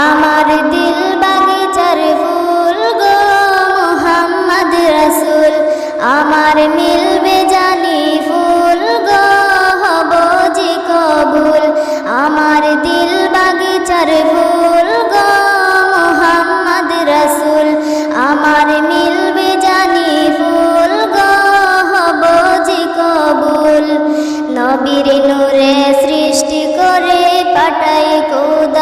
আমার দিল বাগিচার ফুল গো মোহাম্মদ রসুল। আমার মিলবে জানি ফুল গো, হব যে কবুল। আমার দিল বাগিচার ফুল গো মোহাম্মদ রসুল। আমার মিলবে জানি ফুল গো, হব যে কবুল। নবীর নূরে সৃষ্টি করে পাটাই কোদা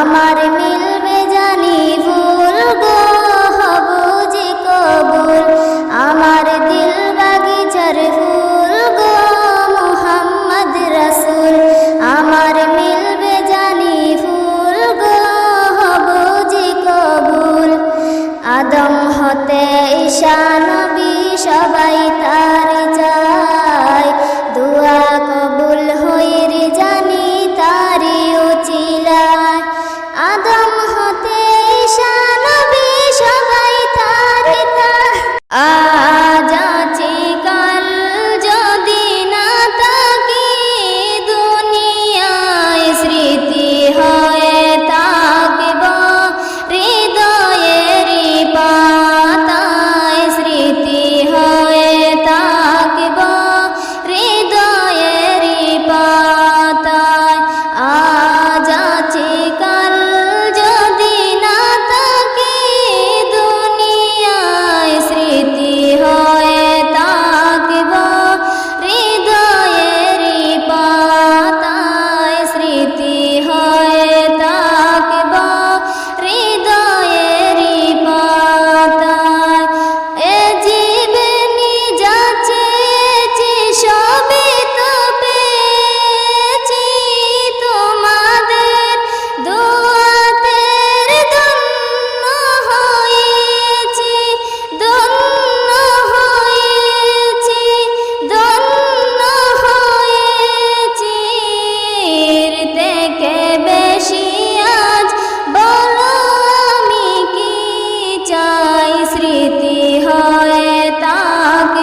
আমার